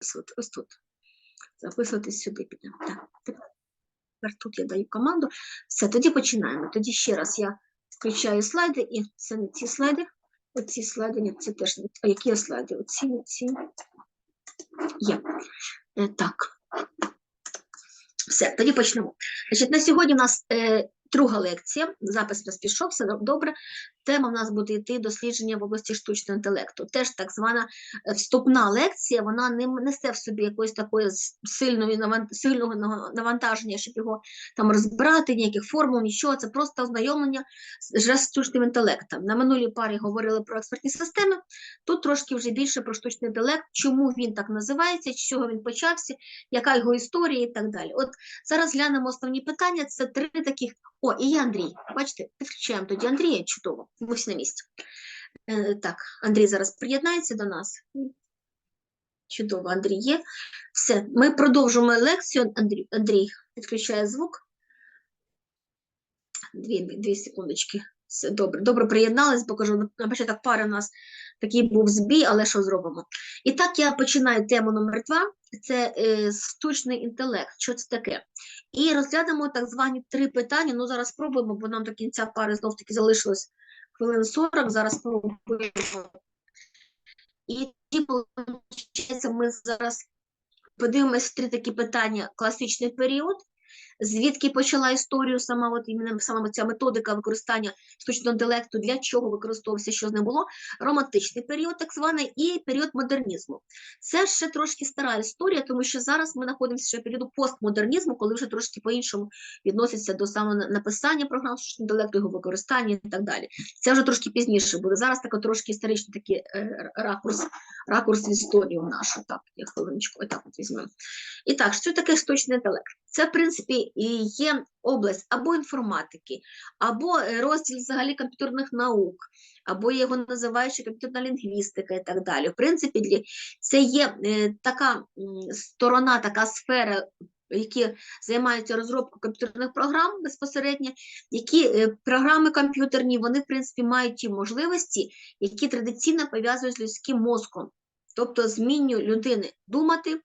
записувати. Ось тут. Записувати сюди підемо. Так. Тепер тут я даю команду. Все, тоді починаємо. Тоді ще раз я включаю слайди, і це не ці слайди. Оці слайди, ні, це теж не. А які слайди? Оці, оці. Є. Е, Так. Все, тоді почнемо. Значить, на сьогодні у нас е, друга лекція. Запис у нас пішов, все добре. Тема в нас буде йти дослідження в області штучного інтелекту. Теж так звана е, вступна лекція, вона не несе в собі якоїсь такої сильної сильного навантаження, щоб його там розбирати, ніяких формул, нічого. Це просто ознайомлення з штучним інтелектом. На минулій парі говорили про експертні системи. Тут трошки вже більше про штучний інтелект, чому він так називається, з чого він почався, яка його історія і так далі. От зараз глянемо основні питання. Це три таких. О, і є Андрій. Бачите, підключаємо тоді Андрія. Чудово, ми всі на місці. Е, так, Андрій зараз приєднається до нас. Чудово, Андрій є. Все, ми продовжуємо лекцію. Андрій, Андрій підключає звук. Дві, дві секундочки. Все добре. Добре приєднались, покажу. На початок пари у нас такий був збій, але що зробимо? І так я починаю тему номер два. Це е, штучний інтелект. Що це таке? І розглянемо так звані три питання. Ну, зараз спробуємо, бо нам до кінця пари знов таки залишилось хвилин 40. Зараз спробуємо. І ми зараз подивимось три такі питання: класичний період, звідки почала історію сама от іменно саме ця методика використання штучного інтелекту, для чого використовувався, що з ним було, романтичний період, так званий, і період модернізму. Це ще трошки стара історія, тому що зараз ми знаходимося ще в періоду постмодернізму, коли вже трошки по-іншому відноситься до саме написання програм штучного інтелекту, його використання і так далі. Це вже трошки пізніше буде. Зараз таке трошки історичний такий е, ракурс, ракурс в історію нашу. Так, я хвилиночку, отак от візьмемо. І так, що таке штучний інтелект? Це, в принципі, є область або інформатики, або е, розділ взагалі комп'ютерних наук, або його називають ще комп'ютерна лінгвістика і так далі. В принципі, це є е, така сторона, така сфера, які займаються розробкою комп'ютерних програм безпосередньо, які е, програми комп'ютерні, вони, в принципі, мають ті можливості, які традиційно пов'язують з людським мозком. Тобто змінню людини думати,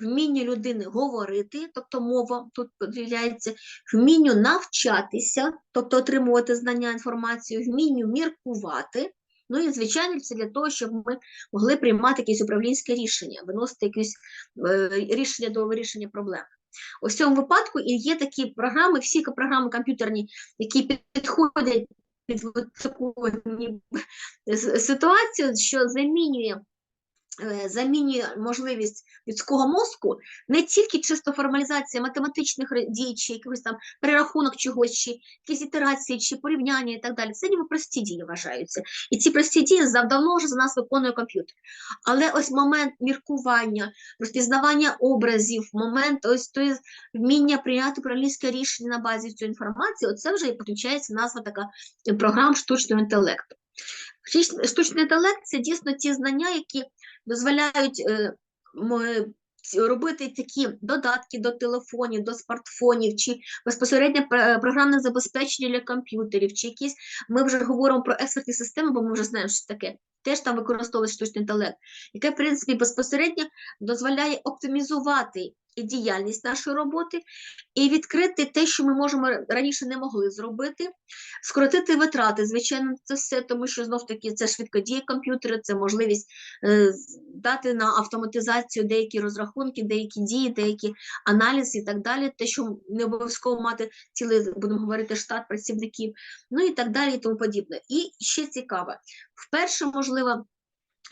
вмінню людини говорити, тобто мова тут поділяється, вмінню навчатися, тобто отримувати знання, інформацію, вмінню міркувати. Ну і звичайно, це для того, щоб ми могли приймати якісь управлінське рішення, виносити якісь е, рішення до вирішення проблем. У цьому випадку і є такі програми, всі програми комп'ютерні, які підходять під таку ситуацію, що замінює замінює можливість людського мозку не тільки чисто формалізація математичних дій, чи якихось там перерахунок чогось, чи якісь ітерації, чи порівняння і так далі. Це ніби прості дії вважаються. І ці прості дії зав- давно вже за нас виконує комп'ютер. Але ось момент міркування, розпізнавання образів, момент ось той вміння прийняти управлінське рішення на базі цієї інформації, оце вже і підключається назва така е, програм штучного інтелекту. Штучний інтелект це дійсно ті знання, які дозволяють е, ці- робити такі додатки до телефонів, до смартфонів, чи безпосередньо пр- програмне забезпечення для комп'ютерів, чи якісь ми вже говоримо про експертні системи, бо ми вже знаємо, що таке. Теж там використовується штучний інтелект, яке, в принципі, безпосередньо дозволяє оптимізувати і діяльність нашої роботи, і відкрити те, що ми можемо раніше не могли зробити, скоротити витрати, звичайно, це все, тому що знов таки це швидкодії комп'ютери, це можливість е, дати на автоматизацію деякі розрахунки, деякі дії, деякі аналізи і так далі. Те, що не обов'язково мати цілий, будемо говорити, штат працівників, ну і так далі, і тому подібне. І ще цікаве, вперше, можливо.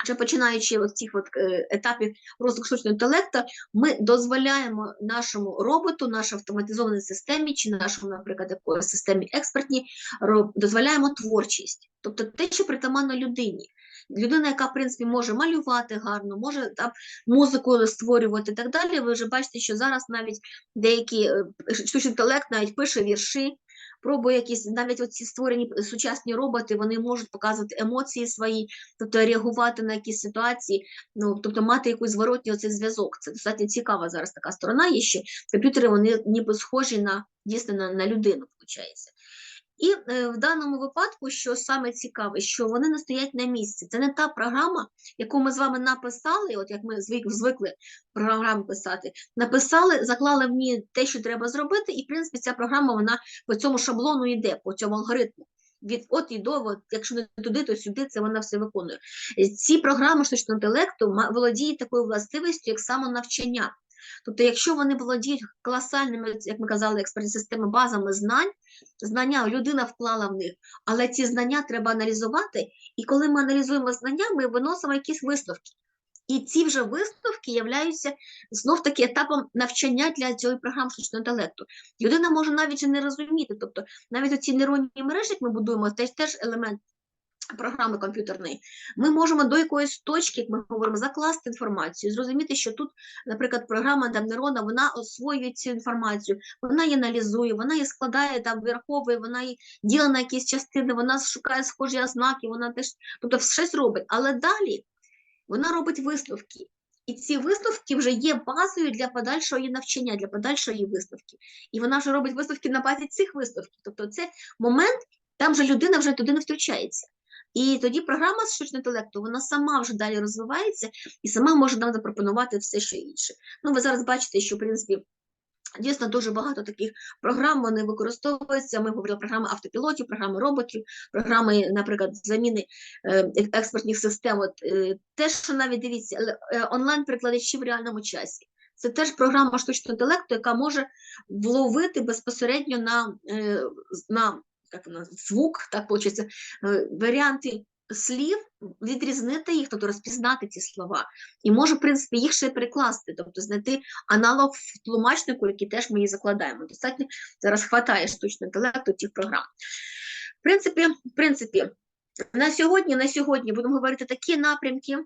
Вже починаючи з цих от, е, етапів розвитку штучного інтелекту, ми дозволяємо нашому роботу, нашій автоматизованій системі, чи нашому, наприклад, системі експертній, дозволяємо творчість, тобто те, що притаманно людині. Людина, яка, в принципі, може малювати гарно, може там музику створювати і так далі. Ви вже бачите, що зараз навіть деякі е, штучний інтелект навіть пише вірші, пробує якісь навіть оці створені сучасні роботи, вони можуть показувати емоції свої, тобто реагувати на якісь ситуації, ну тобто мати якийсь зворотній оцей зв'язок. Це достатньо цікава зараз така сторона є, що комп'ютери вони ніби схожі на дійсно на, на людину, виходить. І е, в даному випадку, що саме цікаве, що вони не стоять на місці. Це не та програма, яку ми з вами написали, от як ми звик, звикли програму писати, написали, заклали в ній те, що треба зробити, і в принципі ця програма вона по цьому шаблону йде, по цьому алгоритму. Від от і до, от, якщо не туди, то сюди, це вона все виконує. Ці програми штучного інтелекту володіють такою властивістю, як самонавчання. Тобто, якщо вони володіють колосальними, як ми казали, експертні системи базами знань, знання людина вклала в них, але ці знання треба аналізувати, і коли ми аналізуємо знання, ми виносимо якісь висновки. І ці вже висновки являються знов таки етапом навчання для цієї програми штучного інтелекту. Людина може навіть і не розуміти, тобто навіть оці нейронні мережі, як ми будуємо, це теж елемент програми комп'ютерної. Ми можемо до якоїсь точки, як ми говоримо, закласти інформацію, зрозуміти, що тут, наприклад, програма там вона освоює цю інформацію, вона її аналізує, вона її складає там, вираховує, вона її ділить на якісь частини, вона шукає схожі ознаки, вона теж, тобто щось робить. Але далі вона робить висновки. І ці висновки вже є базою для подальшого її навчання, для подальшої її висновки. І вона вже робить висновки на базі цих висновків. Тобто це момент, там вже людина вже туди не втручається. І тоді програма з штучного інтелекту, вона сама вже далі розвивається і сама може нам запропонувати все, що інше. Ну, ви зараз бачите, що, в принципі, дійсно дуже багато таких програм вони використовуються. Ми говорили програми автопілотів, програми роботів, програми, наприклад, заміни е, експертних систем. От, е, те, що навіть дивіться, е, онлайн-перекладачі в реальному часі. Це теж програма штучного інтелекту, яка може вловити безпосередньо на, на вона, звук, так виходить, варіанти слів, відрізнити їх, тобто розпізнати ці слова, і може, в принципі, їх ще перекласти, тобто знайти аналог в тлумачнику, який теж ми її закладаємо. Достатньо зараз хватає штучного інтелекту цих програм. В принципі, в принципі, на сьогодні, на сьогодні будемо говорити такі напрямки,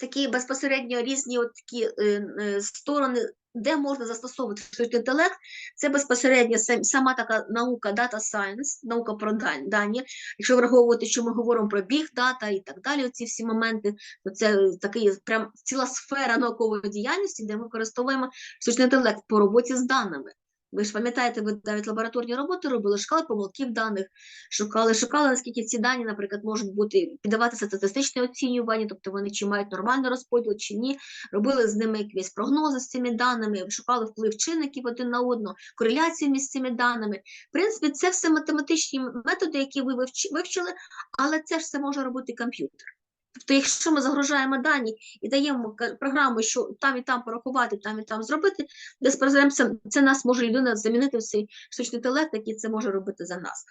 такі безпосередньо різні от такі е, е, сторони, де можна застосовувати штучний інтелект. Це безпосередньо сам- сама така наука Data Science, наука про дані. Якщо враховувати, що ми говоримо про Big Data і так далі, ці всі моменти, то це такий прям ціла сфера наукової діяльності, де ми використовуємо штучний інтелект по роботі з даними. Ви ж пам'ятаєте, ви навіть лабораторні роботи робили, шукали помилки в даних, шукали, шукали, наскільки ці дані, наприклад, можуть бути піддаватися статистичне оцінювання, тобто вони чи мають нормальний розподіл, чи ні. Робили з ними якісь прогнози з цими даними, шукали вплив чинників один на одного, кореляцію між цими даними. В принципі, це все математичні методи, які ви вивчи- вивчили, але це ж все може робити комп'ютер. Тобто, якщо ми загружаємо дані і даємо програму, що там і там порахувати, там і там зробити, безпосередньо це, це нас може людина замінити в цей штучний інтелект, який це може робити за нас.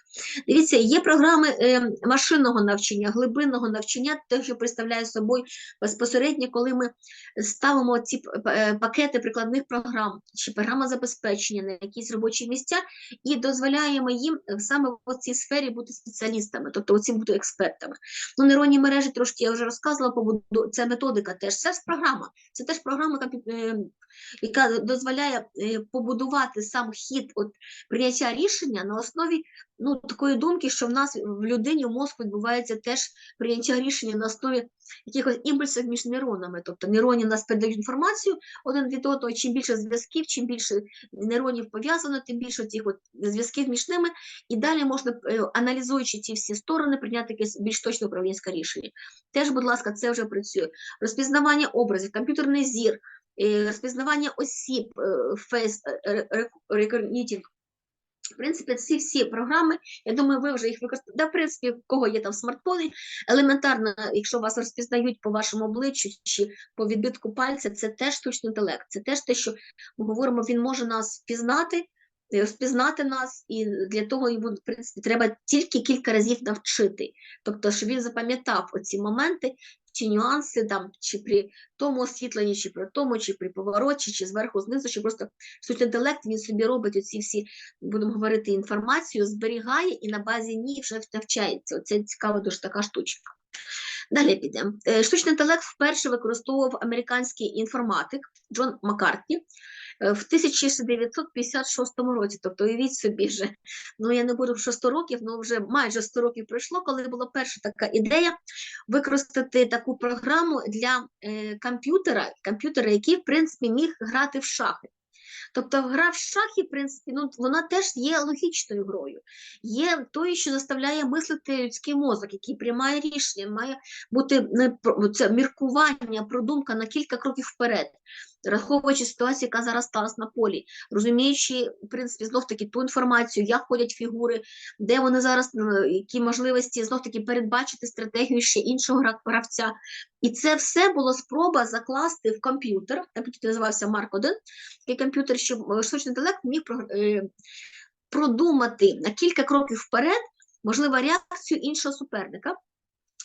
Дивіться, є програми е, машинного навчання, глибинного навчання, те, що представляє собою безпосередньо, коли ми ставимо ці е, пакети прикладних програм чи програма забезпечення на якісь робочі місця і дозволяємо їм е, саме в цій сфері бути спеціалістами, тобто оці бути експертами. Ну, нейронні мережі трошки я вже розказувала, побуду- це методика теж, це ж програма, це теж програма, яка, дозволяє е, побудувати сам хід от, прийняття рішення на основі ну, такої думки, що в нас в людині в мозку відбувається теж прийняття рішення на основі якихось імпульсів між нейронами. Тобто нейрони нас передають інформацію один від одного, чим більше зв'язків, чим більше нейронів пов'язано, тим більше цих от зв'язків між ними, і далі можна, е, аналізуючи ці всі сторони, прийняти якесь більш точне управлінське рішення. Теж, будь ласка, це вже працює. Розпізнавання образів, комп'ютерний зір, розпізнавання осіб, е, фейс рекогнітінг. В принципі, ці всі програми, я думаю, ви вже їх використовуєте. Да, в принципі, в кого є там смартфони, елементарно, якщо вас розпізнають по вашому обличчю чи по відбитку пальця, це теж штучний інтелект. Це теж те, що ми говоримо, він може нас впізнати, е, розпізнати нас, і для того йому, в принципі, треба тільки кілька разів навчити. Тобто, щоб він запам'ятав оці моменти чи нюанси, там, чи при тому освітленні, чи при тому, чи при повороті, чи зверху, знизу, чи просто штучний інтелект він собі робить оці всі будемо говорити, інформацію, зберігає і на базі ній вже навчається. Оце цікава дуже така штучка. Далі підемо. Е, Штучний інтелект вперше використовував американський інформатик Джон Маккартні в 1956 році. Тобто, уявіть собі вже, ну я не буду що 100 років, ну вже майже 100 років пройшло, коли була перша така ідея використати таку програму для е, комп'ютера, комп'ютера, який, в принципі, міг грати в шахи. Тобто гра в шахи, в принципі, ну, вона теж є логічною грою. Є тою, що заставляє мислити людський мозок, який приймає рішення, має бути це міркування, продумка на кілька кроків вперед, враховуючи ситуацію, яка зараз сталася на полі, розуміючи, в принципі, знов таки ту інформацію, як ходять фігури, де вони зараз, які можливості знов таки передбачити стратегію ще іншого гравця. І це все було спроба закласти в комп'ютер, комп'ютер називався Марк 1, такий комп'ютер, щоб е, штучний інтелект міг е, продумати на кілька кроків вперед можливу реакцію іншого суперника.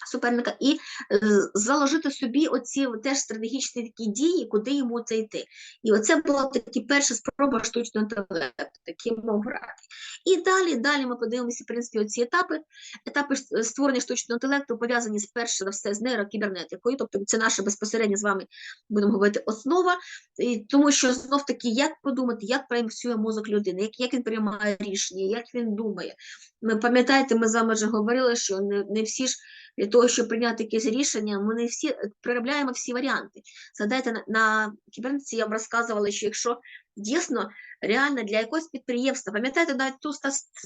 Суперника і е, заложити собі оці теж стратегічні такі дії, куди йому це йти. І оце була такі перша спроба штучного інтелекту, таким мов грати. І далі, далі ми подивимося, в принципі, оці етапи. Етапи створення штучного інтелекту пов'язані з перше все з нейрокібернетикою, тобто це наша безпосередньо з вами будемо говорити основа, і тому що знов таки, як подумати, як працює мозок людини, як, як він приймає рішення, як він думає. Ми пам'ятаєте, ми з вами вже говорили, що не, не всі ж для того, щоб прийняти якесь рішення, ми не всі переробляємо всі варіанти. Згадайте, на, на кібернетиці я вам розказувала, що якщо дійсно реально для якогось підприємства, пам'ятаєте навіть ту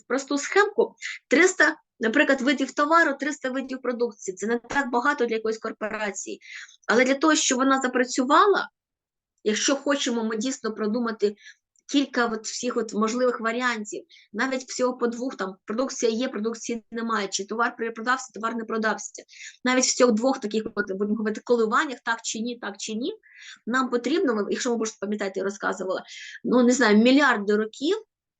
просту схемку, 300, наприклад, видів товару, 300 видів продукції. Це не так багато для якоїсь корпорації. Але для того, щоб вона запрацювала, якщо хочемо ми дійсно продумати кілька от всіх от можливих варіантів, навіть всього по двох там продукція є, продукції немає, чи товар продався, товар не продався. Навіть всього двох таких, от, будемо говорити, коливаннях, так чи ні, так чи ні, нам потрібно, якщо ви можете пам'ятати, я розказувала, ну не знаю, мільярди років,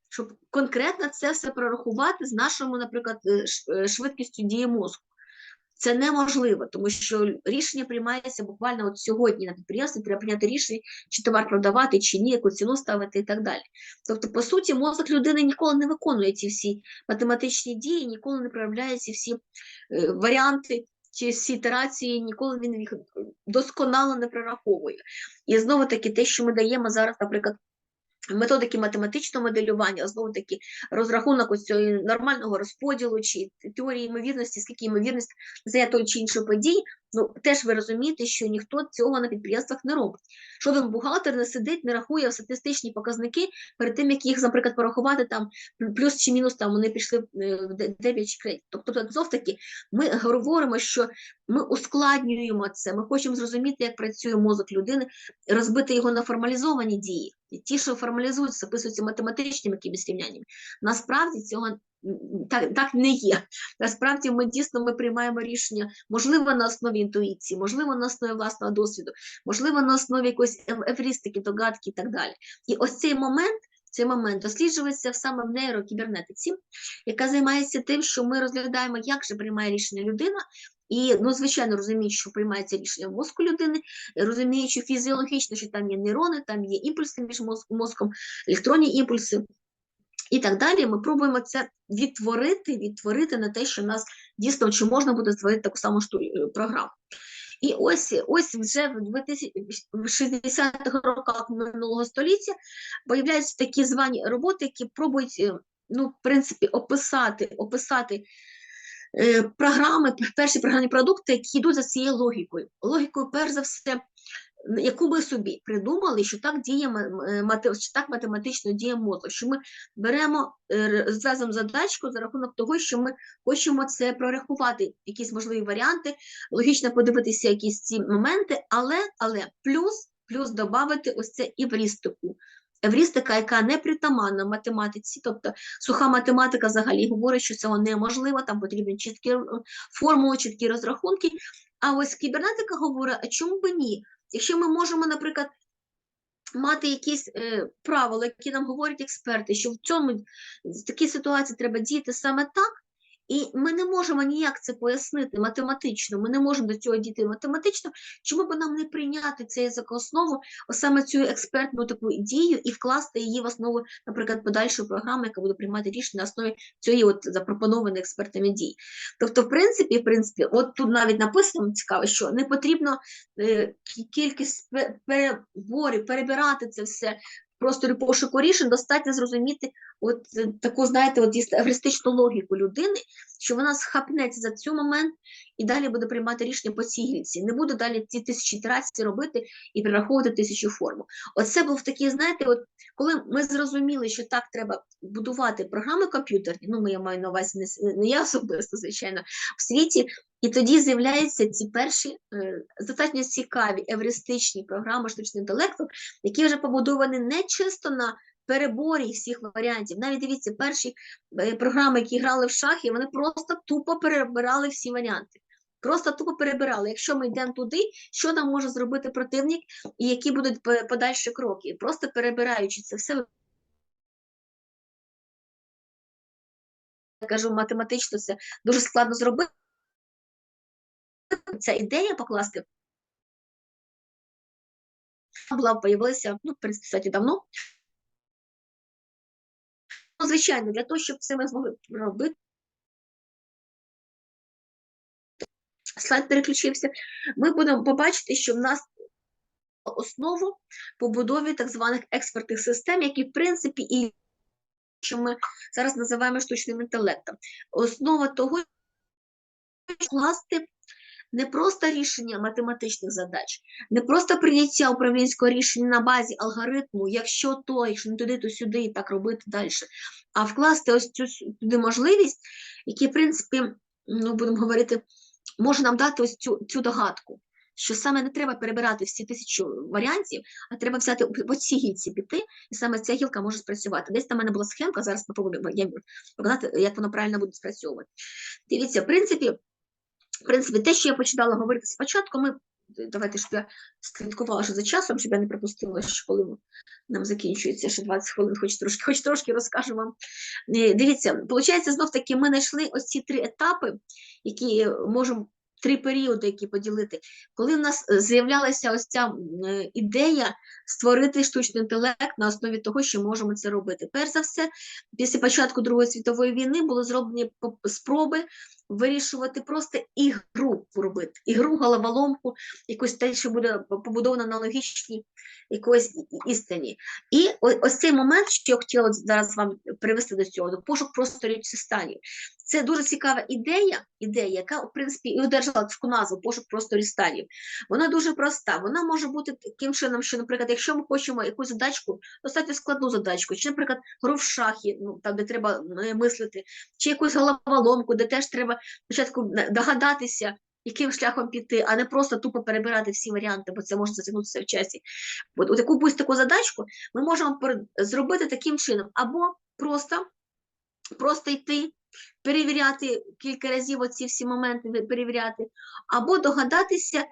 щоб конкретно це все прорахувати з нашому, наприклад, е, е, швидкістю дії мозку. Це неможливо, тому що рішення приймається буквально от сьогодні на підприємстві, треба прийняти рішення, чи товар продавати, чи ні, яку ціну ставити і так далі. Тобто, по суті, мозок людини ніколи не виконує ці всі математичні дії, ніколи не проявляє ці всі е, варіанти чи всі ітерації, ніколи він їх досконало не прораховує. І знову таки, те, що ми даємо зараз, наприклад, методики математичного моделювання, знову таки розрахунок ось цього нормального розподілу чи теорії ймовірності, скільки ймовірність за той чи іншої події, ну теж ви розумієте, що ніхто цього на підприємствах не робить. Жоден бухгалтер не сидить, не рахує статистичні показники перед тим, як їх, наприклад, порахувати там плюс чи мінус, там вони пішли е, в де- дебіт чи кредит. Тобто, знов таки, ми говоримо, що ми ускладнюємо це. Ми хочемо зрозуміти, як працює мозок людини, розбити його на формалізовані дії. Ті, що формалізуються, записуються математичними якимись рівняннями. Насправді цього так, так не є. Насправді ми дійсно ми приймаємо рішення, можливо, на основі інтуїції, можливо, на основі власного досвіду, можливо, на основі якоїсь ев- евристики, догадки і так далі. І ось цей момент. Цей момент досліджується саме в нейрокібернетиці, яка займається тим, що ми розглядаємо, як же приймає рішення людина, і, ну, звичайно, розуміючи, що приймається рішення в мозку людини, розуміючи фізіологічно, що там є нейрони, там є імпульси між мозком, електронні імпульси і так далі. Ми пробуємо це відтворити, відтворити на те, що нас дійсно чи можна буде створити таку саму е, програму. І ось, ось вже в 2000 60-х роках минулого століття появляються такі звані роботи, які пробують, е, ну, в принципі, описати, описати е, програми, перші програмні продукти, які йдуть за цією логікою. Логікою, перш за все, яку ми собі придумали, що так діє е, що так математично діє мозок, що ми беремо, е, р- зв'язуємо задачку за рахунок того, що ми хочемо це прорахувати, якісь можливі варіанти, логічно подивитися якісь ці моменти, але, але плюс, плюс додати ось це іврістику. Еврістика, яка не притаманна математиці, тобто суха математика взагалі говорить, що цього неможливо, там потрібні чіткі е, формули, чіткі розрахунки. А ось кібернетика говорить, а чому би ні? Якщо ми можемо, наприклад, мати якісь е, правила, які нам говорять експерти, що в цьому в такій ситуації треба діяти саме так, і ми не можемо ніяк це пояснити математично, ми не можемо до цього дійти математично, чому б нам не прийняти це за основу, саме цю експертну таку дію і вкласти її в основу, наприклад, подальшої програми, яка буде приймати рішення на основі цієї от запропонованої експертами дії. Тобто, в принципі, в принципі, от тут навіть написано цікаво, що не потрібно е, кількість переборів, перебирати це все. просторі пошуку рішень достатньо зрозуміти от е, таку, знаєте, от евристичну логіку людини, що вона схапнеться за цей момент і далі буде приймати рішення по цій гільці. Не буде далі ці тисячі ітерацій робити і перераховувати тисячу форму. Оце був такий, знаєте, от коли ми зрозуміли, що так треба будувати програми комп'ютерні, ну, я маю на увазі не, не я особисто, звичайно, в світі, і тоді з'являються ці перші е, достатньо цікаві евристичні програми штучного інтелекту, які вже побудовані не чисто на переборі всіх варіантів. Навіть дивіться, перші е, програми, які грали в шахи, вони просто тупо перебирали всі варіанти. Просто тупо перебирали. Якщо ми йдемо туди, що нам може зробити противник, і які будуть подальші кроки. Просто перебираючи це все, я кажу, математично це дуже складно зробити. Ця ідея покласти була появилася, ну, в принципі, давно. Ну, звичайно, для того, щоб це ми змогли робити. Слайд переключився. Ми будемо побачити, що в нас основу побудові так званих експертних систем, які, в принципі, і що ми зараз називаємо штучним інтелектом. Основа того, щоб класти не просто рішення математичних задач, не просто прийняття управлінського рішення на базі алгоритму, якщо то, якщо не туди, то сюди, і так робити далі, а вкласти ось цю туди можливість, які, в принципі, ну, будемо говорити, може нам дати ось цю, цю догадку. Що саме не треба перебирати всі тисячу варіантів, а треба взяти по цій гілці піти, і саме ця гілка може спрацювати. Десь там в мене була схемка, зараз попробуємо я показати, як воно правильно буде спрацьовувати. Дивіться, в принципі, в принципі, те, що я починала говорити спочатку, ми давайте щоб я слідкувала за часом, щоб я не пропустила, що коли нам закінчується ще 20 хвилин, хоч трошки, хоч трошки розкажу вам. Е, Дивіться, виходить, знов таки ми знайшли ось ці три етапи, які можемо. Три періоди, які поділити, коли в нас е, з'являлася ось ця е, ідея створити штучний інтелект на основі того, що можемо це робити. Перш за все, після початку Другої світової війни були зроблені спроби вирішувати просто ігру робити, ігру, головоломку, якусь те, що буде побудовано на логічній якоїсь істині. І ось цей момент, що я хотіла зараз вам привести до цього, до пошук просторів станів. Це дуже цікава ідея, ідея, яка, в принципі, і одержала таку назву пошук просторів станів. Вона дуже проста. Вона може бути таким чином, що, наприклад, якщо ми хочемо якусь задачку, достатньо складну задачку, чи, наприклад, гру в шахи, ну там, де треба е, мислити, чи якусь головоломку, де теж треба спочатку догадатися, яким шляхом піти, а не просто тупо перебирати всі варіанти, бо це може затягнутися в часі. От, от яку таку задачку ми можемо зробити таким чином, або просто, просто йти, перевіряти кілька разів оці всі моменти перевіряти, або догадатися,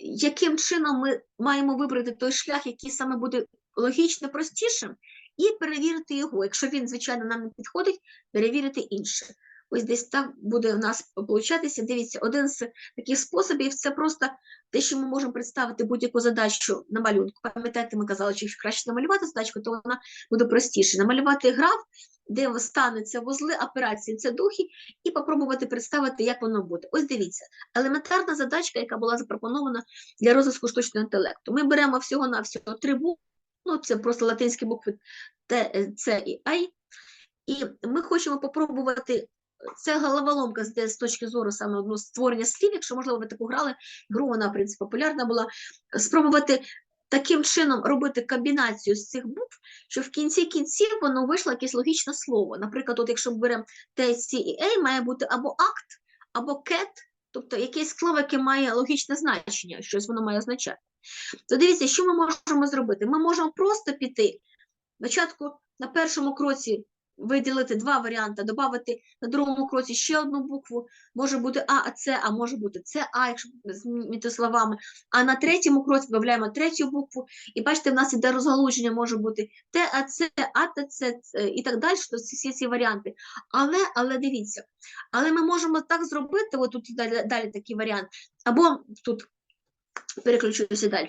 яким чином ми маємо вибрати той шлях, який саме буде логічно простішим, і перевірити його. Якщо він, звичайно, нам не підходить, перевірити інше. Ось десь так буде у нас получатися. Дивіться, один з таких способів це просто те, що ми можемо представити будь-яку задачу на малюнку. Пам'ятаєте, ми казали, що краще намалювати задачку, то вона буде простіше. Намалювати граф, де стануться вузли, операції, це духи, і попробувати представити, як воно буде. Ось дивіться, елементарна задачка, яка була запропонована для розвитку штучного інтелекту. Ми беремо всього-навсього три букви, ну це просто латинські букви Т, Е, С і Ай, і ми хочемо попробувати. Це головоломка з, точки зору саме одного створення слів, якщо можливо ви таку грали, гру вона в принципі популярна була. Спробувати таким чином робити комбінацію з цих букв, що в кінці кінців воно вийшло якесь логічне слово. Наприклад, от якщо ми беремо Т, С і А, має бути або акт, або кет, тобто якесь слово, яке має логічне значення, щось воно має означати. То дивіться, що ми можемо зробити? Ми можемо просто піти. Спочатку на першому кроці виділити два варіанти, додати на другому кроці ще одну букву, може бути А, А, С, а може бути С, А, якщо змінити словами. А на третьому кроці додаємо третю букву, і бачите, в нас іде розгалуження, може бути Т, А, С, А, Т, С Ц, і так далі, то всі ці варіанти. Але, але дивіться, але ми можемо так зробити, от тут далі, далі такий варіант, або тут переключуся далі.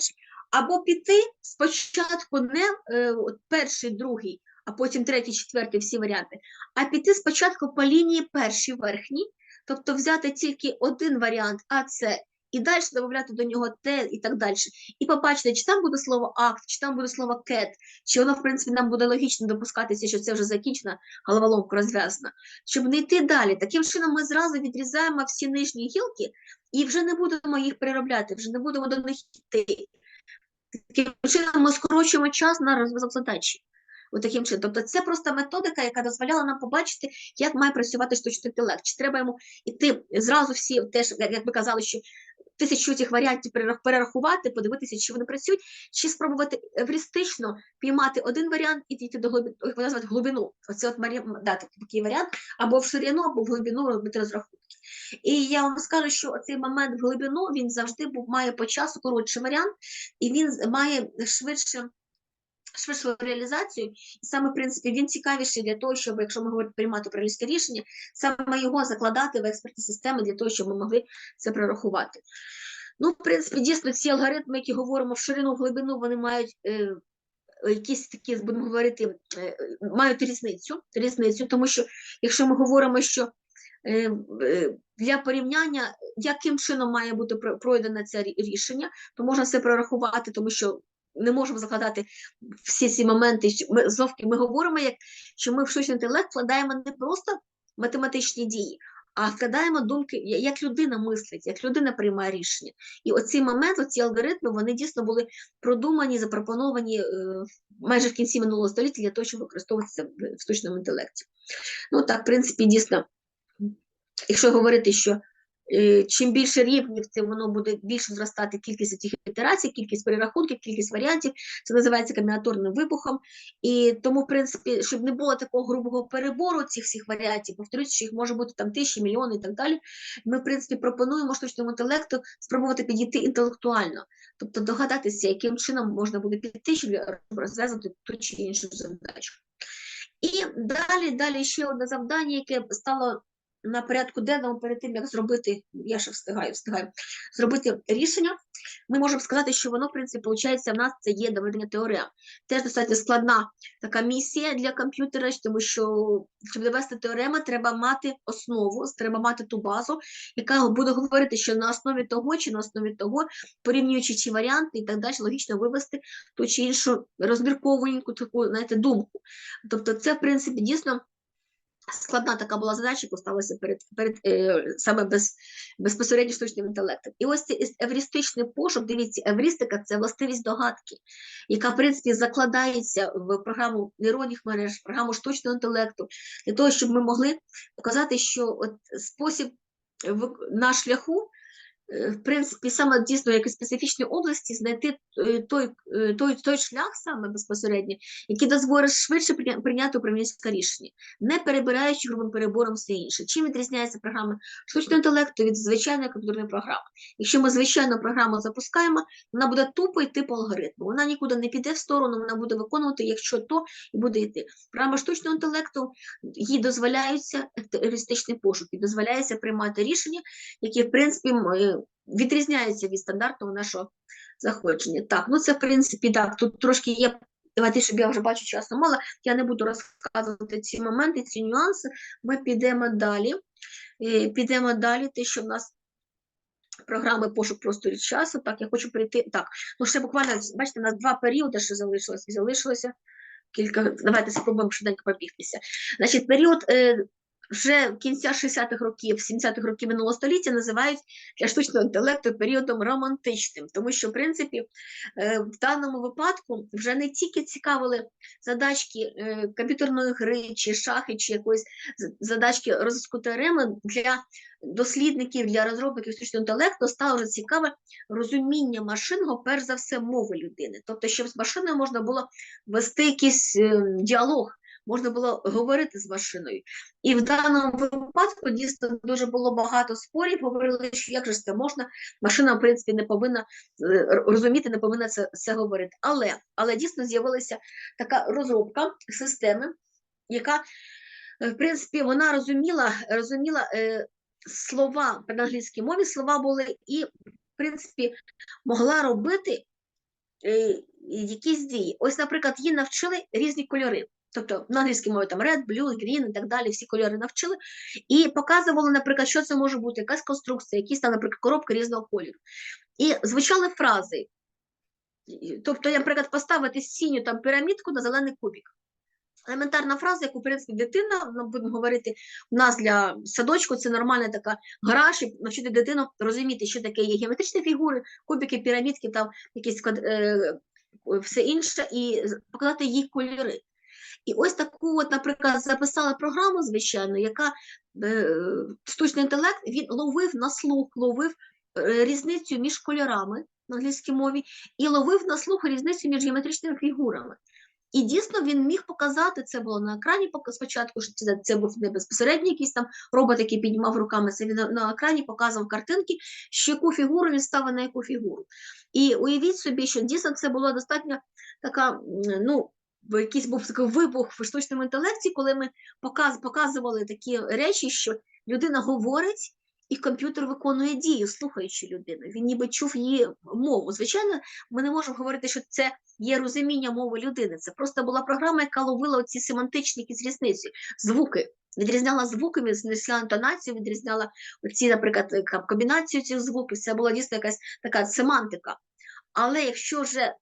Або піти спочатку не е, перший, другий, а потім третій, четвертий, всі варіанти, а піти спочатку по лінії першій верхній, тобто взяти тільки один варіант АЦ і далі додати до нього те і так далі. І побачити, чи там буде слово акт, чи там буде слово кет, чи воно, в принципі, нам буде логічно допускатися, що це вже закінчена головоломка розв'язана, щоб не йти далі. Таким чином, ми зразу відрізаємо всі нижні гілки і вже не будемо їх переробляти, вже не будемо до них йти. Таким чином, ми скорочуємо час на розв'язок задачі. От таким чином. Тобто це просто методика, яка дозволяла нам побачити, як має працювати штучний інтелект. Чи треба йому йти зразу всі, теж, як як казали, що тисячу цих варіантів перерах- перерахувати, подивитися, чи вони працюють, чи спробувати евристично піймати один варіант і дійти до глибини, як називають, глибину. Оце от марі... да, такий- варіант, або в ширину, або в глибину робити розрахунки. І я вам скажу, що цей момент в глибину він завжди був має по часу коротший варіант, і він має швидше. Швидшу реалізацію, і саме в принципі він цікавіший для того, щоб, якщо ми говоримо приймати управлінське рішення, саме його закладати в експертні системи для того, щоб ми могли це прорахувати. Ну, в принципі, дійсно, ці алгоритми, які говоримо в ширину, в глибину, вони мають е, якісь такі, будемо говорити, е, мають різницю, різницю, тому що якщо ми говоримо, що е, для порівняння, яким чином має бути про- пройдене це рішення, то можна все прорахувати, тому що не можемо закладати всі ці моменти. Ми знов ми говоримо, як що ми в штучний інтелект вкладаємо не просто математичні дії, а вкладаємо думки, як людина мислить, як людина приймає рішення. І оці моменти, оці алгоритми, вони дійсно були продумані, запропоновані е, майже в кінці минулого століття для того, щоб використовуватися в штучному інтелекті. Ну так, в принципі, дійсно, якщо говорити, що чим більше рівнів, тим воно буде більше зростати кількість цих ітерацій, кількість перерахунків, кількість варіантів. Це називається комбінаторним вибухом. І тому, в принципі, щоб не було такого грубого перебору цих всіх варіантів, повторюсь, що їх може бути там тисячі, мільйони і так далі. Ми, в принципі, пропонуємо штучному інтелекту спробувати підійти інтелектуально, тобто догадатися, яким чином можна буде піти, щоб розв'язати ту чи іншу задачу. І далі, далі ще одне завдання, яке стало на порядку денному перед тим, як зробити, я ще встигаю, встигаю, зробити рішення, ми можемо сказати, що воно, в принципі, виходить, в нас це є доведення теорем. Теж достатньо складна така місія для комп'ютера, тому що, щоб довести теорему, треба мати основу, треба мати ту базу, яка буде говорити, що на основі того чи на основі того, порівнюючи ці варіанти і так далі, логічно вивести ту чи іншу розміркованеньку таку, знаєте, думку. Тобто, це, в принципі, дійсно складна така була задача, яку сталося перед, перед е, саме без, безпосередньо штучним інтелектом. І ось цей евристичний пошук, дивіться, евристика це властивість догадки, яка, в принципі, закладається в програму нейронних мереж, програму штучного інтелекту, для того, щоб ми могли показати, що от спосіб на шляху. Е, В принципі, саме дійсно як і специфічній області знайти е, той, е, той, той шлях саме безпосередньо, який дозволить швидше прийня- прийняти управлінське рішення не перебираючи грубим перебором все інше. Чим відрізняється програма штучного інтелекту від звичайної комп'ютерної програми? Якщо ми звичайну програму запускаємо, вона буде тупо йти по алгоритму. Вона нікуди не піде в сторону, вона буде виконувати, якщо то, і буде йти. Програма штучного інтелекту їй дозволяється теоретичний пошук, і дозволяється приймати рішення, які, в принципі, е, від стандартного нашого заходження. Так, ну це в принципі так. Тут трошки є. Давайте, щоб я вже бачу часу мало, я не буду розказувати ці моменти, ці нюанси. Ми підемо далі. Е, Підемо далі, те, що в нас програми пошук простору часу. Так, я хочу прийти. Так, ну ще буквально, бачите, у нас два періоди ще залишилось, і залишилося кілька. Давайте спробуємо швиденько побігтися. Значить, період е, вже кінця 60-х років, 70-х років минулого століття називають для штучного інтелекту періодом романтичним, тому що, в принципі, е, в даному випадку вже не тільки цікавили задачки е, комп'ютерної гри, чи шахи, чи якоїсь задачки розвитку теореми для дослідників, для розробників штучного інтелекту стало цікаве розуміння машинного, перш за все, мови людини. Тобто, щоб з машиною можна було вести якийсь е, діалог, можна було говорити з машиною. І в даному випадку дійсно дуже було багато спорів. Говорили, що як же це можна, машина, в принципі, не повинна е, розуміти, не повинна це, це говорити. Але, але дійсно з'явилася така розробка системи, яка, е, в принципі, вона розуміла, розуміла е, слова на англійській мові, слова були, і, в принципі, могла робити е, якісь дії. Ось, наприклад, її навчили різні кольори. Тобто на англійській мові там red, blue, green і так далі, всі кольори навчили, і показували, наприклад, що це може бути, якась конструкція, якісь там, наприклад, коробки різного кольору. І звучали фрази. Тобто, наприклад, поставити синю там пірамідку на зелений кубик. Елементарна фраза, яку, в принципі, дитина, ну, будемо говорити, у нас для садочку це нормальна така гра, щоб навчити дитину розуміти, що таке є геометричні фігури, кубики, пірамідки, там якісь е, все інше, і показати їй кольори. І ось таку, от, наприклад, записали програму, звичайно, яка е, штучний інтелект він ловив на слух, ловив е, різницю між кольорами на англійській мові і ловив на слух різницю між геометричними фігурами. І дійсно він міг показати, це було на екрані спочатку, що це, це був не безпосередньо якийсь там робот, який піднімав руками, це він на, екрані показував картинки, що яку фігуру він ставив на яку фігуру. І уявіть собі, що дійсно це була достатньо така, ну, якийсь був такий вибух в штучному інтелекті, коли ми показ, показували такі речі, що людина говорить, і комп'ютер виконує дію, слухаючи людину. Він ніби чув її мову. Звичайно, ми не можемо говорити, що це є розуміння мови людини. Це просто була програма, яка ловила ці семантичні якісь різниці, звуки. Відрізняла звуки, відрізняла інтонацію, відрізняла ці, наприклад, комбінацію цих звуків. Це була дійсно якась така семантика. Але якщо вже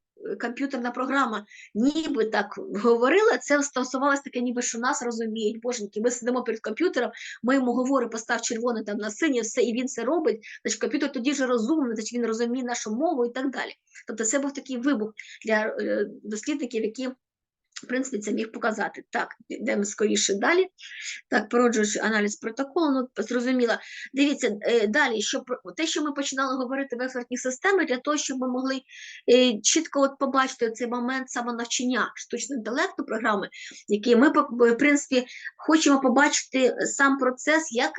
комп'ютерна програма ніби так говорила, це стосувалося таке, ніби що нас розуміють. Боженьки, ми сидимо перед комп'ютером, ми йому говоримо, постав червоне там на синє, все, і він це робить. Значить, комп'ютер тоді вже розумний, значить він розуміє нашу мову і так далі. Тобто це був такий вибух для е, дослідників, які. В принципі, це міг показати. Так, йдемо скоріше далі. Так, породжуючи аналіз протоколу, ну, зрозуміло. Дивіться, е, далі, що те, що ми починали говорити в експертній системі, для того, щоб ми могли е, чітко от побачити цей момент самонавчання штучного інтелекту програми, який ми, в принципі, хочемо побачити сам процес, як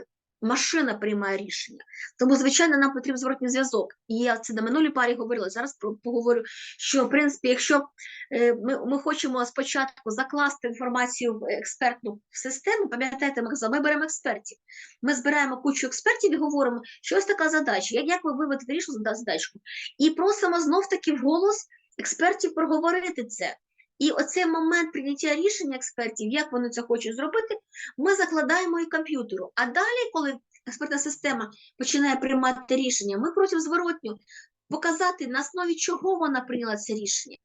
машина приймає рішення. Тому, звичайно, нам потрібен зворотній зв'язок. І я це на минулій парі говорила, зараз поговорю, що, в принципі, якщо е, ми, ми хочемо спочатку закласти інформацію в експертну систему, пам'ятаєте, ми казали, ми беремо експертів. Ми збираємо кучу експертів і говоримо, що ось така задача, як, як ви за задачку. І просимо знов-таки вголос експертів проговорити це. І оцей момент прийняття рішення експертів, як вони це хочуть зробити, ми закладаємо і комп'ютеру. А далі, коли експертна система починає приймати рішення, ми просимо зворотню показати, на основі чого вона прийняла це рішення.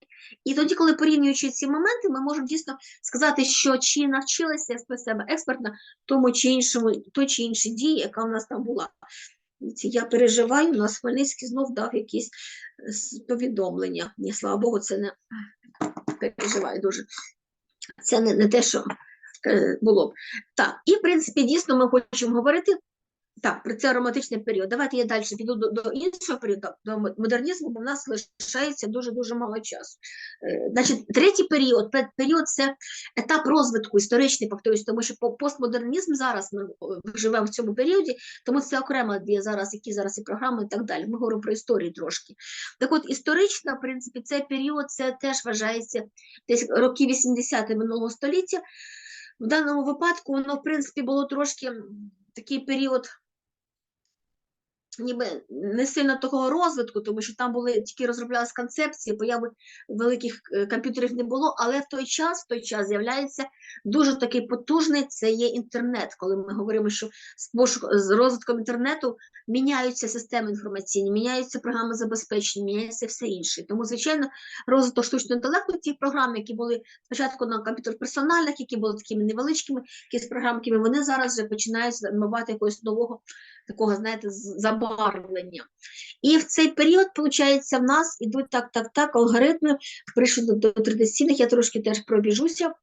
І тоді, коли порівнюючи ці моменти, ми можемо дійсно сказати, що чи навчилася себе експертна тому чи іншому, той чи іншій дії, яка в нас там була. Я переживаю, у нас Хмельницький знов дав якісь повідомлення. Ні, слава Богу, це не переживаю дуже. Це не, не те, що е, було б. Так, і в принципі, дійсно, ми хочемо говорити так, про це романтичний період. Давайте я далі піду до, до іншого періоду, до модернізму, бо в нас лишається дуже-дуже мало часу. Е, Значить, третій період, період це етап розвитку історичний, повторюсь, тому що постмодернізм зараз ми живемо в цьому періоді, тому це окремо є зараз, які зараз і програми і так далі. Ми говоримо про історію трошки. Так от, історично, в принципі, цей період це теж вважається десь роки 80 минулого століття. В даному випадку воно, в принципі, було трошки такий період ніби не сильно такого розвитку, тому що там були тільки розроблялись концепції, появи великих е, комп'ютерів не було, але в той час, в той час з'являється дуже такий потужний, це є інтернет. Коли ми говоримо, що з пошук з розвитком інтернету міняються системи інформаційні, міняються програми забезпечення, міняється все інше. Тому, звичайно, розвиток штучного інтелекту, ті програми, які були спочатку на комп'ютер персональних, які були такими невеличкими, якісь програмками, вони зараз вже починають набувати якогось нового такого, знаєте, забарвлення. І в цей період, виходить, в нас ідуть так, так, так, алгоритми, прийшли до, традиційних, я трошки теж пробіжуся.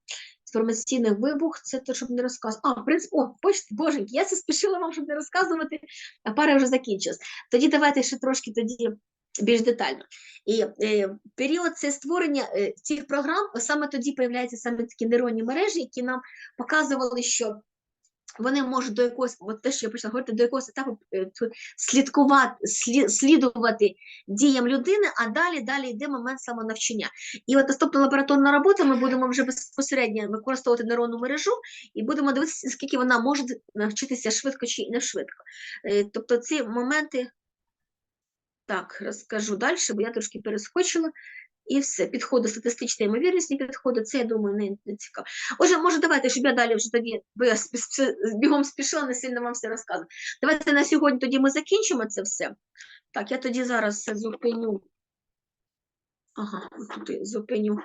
Інформаційний вибух, це те, щоб не розказувати. А, в принципі, о, бачите, боженьки, я це спішила вам, щоб не розказувати, а пара вже закінчилась. Тоді давайте ще трошки тоді більш детально. І е, період це створення е, цих програм, саме тоді появляються саме такі нейронні мережі, які нам показували, що вони можуть до якогось, от те, що я почала говорити, до якогось етапу е, слідкувати, слі- слідувати діям людини, а далі далі йде момент самонавчання. І от наступна лабораторна робота ми будемо вже безпосередньо використовувати нейронну мережу і будемо дивитися, скільки вона може навчитися швидко чи не швидко. Е, Тобто ці моменти, так, розкажу далі, бо я трошки перескочила і все підходи статистична ймовірність, не підходи, це я думаю, не цікаво. Отже, може, давайте, щоб я далі вже тоді, бо я бігом спішила, не сильно вам все розказую. Давайте на сьогодні тоді ми закінчимо це все. Так, я тоді зараз це зупиню. Ага, тут я зупиню.